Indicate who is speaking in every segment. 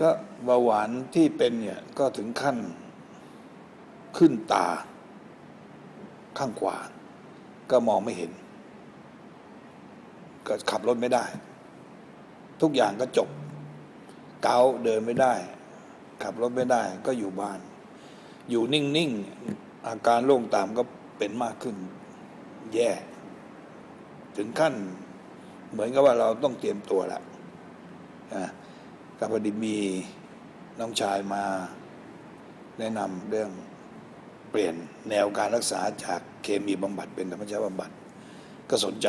Speaker 1: ก็เบาหวานที่เป็นเนี่ยก็ถึงขั้นขึ้นตา ข้างขวา ก็มองไม่เห็น ก็ขับรถไม่ได้ ทุกอย่างก็จบ เกาเดินไม่ได้ ขับรถไม่ได้ ก็อยู่บ้าน อยู่นิ่ง ๆ อาการโรคตามก็เป็นมากขึ้น แย่ถึงขั้น เหมือนกับว่าเราต้องเตรียมตัวแล้วอะ ก็พอดีมีน้องชายมาแนะนำเรื่องเปลี่ยนแนวการรักษาจากเคมีบำบัดเป็นธรรมชาติบำบัดก็สนใจ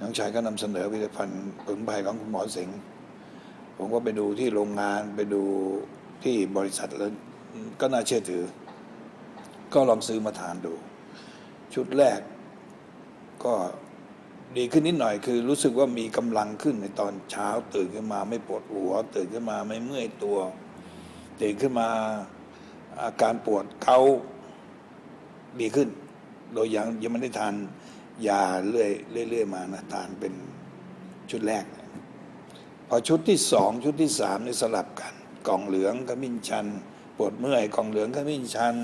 Speaker 1: น้องชายก็นำเสนอผลิตภัณฑ์ผลภัยของคุณหมอเสงผมก็ไปดูที่โรงงานไปดูที่บริษัทแล้วก็น่าเชื่อถือ ก็ลองซื้อมาทานดู ชุดแรกก็ ดีขึ้นนิดหน่อยคือรู้สึกว่ามีกำลังขึ้นในตอนเช้า ตื่นขึ้นมาไม่ปวดหัว ตื่นขึ้นมาไม่เมื่อยตัว ตื่นขึ้นมาอาการปวดเกาดีขึ้น โดยยังยังไม่ได้ทานยาเรื่อยเรื่อยมานะทานเป็นชุดแรก พอชุดที่สองชุดที่สามนี่สลับกัน กล่องเหลืองขมิ้นชัน ปวดเมื่อยกล่องเหลืองขมิ้นชัน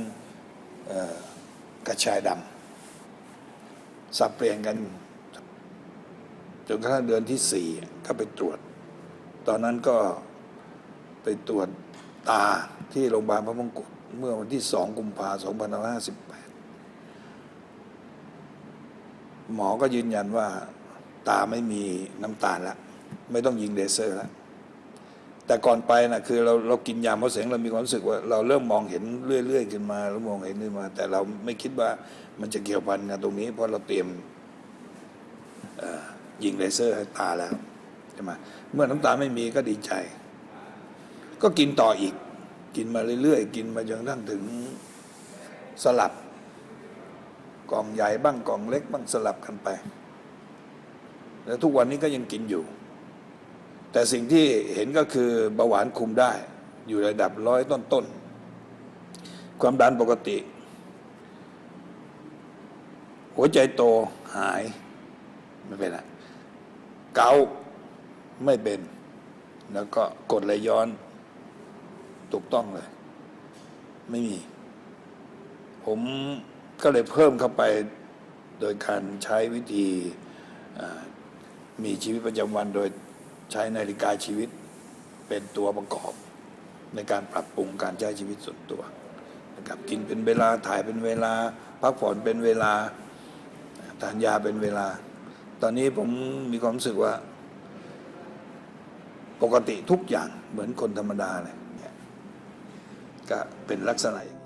Speaker 1: กระชายดำสับเปลี่ยนกัน จนกระทั่งเดือนที่สี่ก็ไปตรวจ ตอนนั้นก็ไปตรวจตาที่โรงพยาบาลพระมงกุฎเมื่อวันที่สองกุมภาสองพันห้าสิบแปดหมอก็ยืนยันว่าตาไม่มีน้ำตาลแล้วไม่ต้องยิงเลเซอร์แล้วแต่ก่อนไปนะคือเราเรากินยาเพราะเสียงเรามีความรู้สึกว่าเราเริ่มมองเห็นเรื่อยๆขึ้นมาแล้วมองเห็นขึ้นมา แต่เราไม่คิดว่ามันจะเกี่ยวพันกันตรงนี้เพราะเราเตรียม ยิงเลเซอร์ให้ตาแล้วใช่ไหมเมื่อน้ำตาไม่มีก็ดีใจ ก็กินต่ออีก กินมาเรื่อยๆ กินมาจนทั่งถึงสลับกล่องใหญ่บ้างกล่องเล็กบ้างสลับกันไป แล้วทุกวันนี้ก็ยังกินอยู่ แต่สิ่งที่เห็นก็คือเบาหวานคุมได้ อยู่ระดับร้อยต้นๆ ความดันปกติ หัวใจโตหาย ไม่เป็นไร เกาไม่เป็น แล้วก็กดไหลย้อน ถูกต้องเลย ไม่มี ผมก็เลยเพิ่มเข้าไปโดยการใช้วิธีมีชีวิตประจำวันโดยใช้นาฬิกาชีวิตเป็นตัวประกอบ ในการปรับปรุงการใช้ชีวิตส่วนตัวนะครับกินเป็นเวลาถ่ายเป็นเวลา พักผ่อนเป็นเวลาทานยาเป็นเวลา ตอนนี้ผมมีความรู้สึกว่า ปกติทุกอย่างเหมือนคนธรรมดาเลยเนี่ยก็เป็นลักษณะอย่างนี้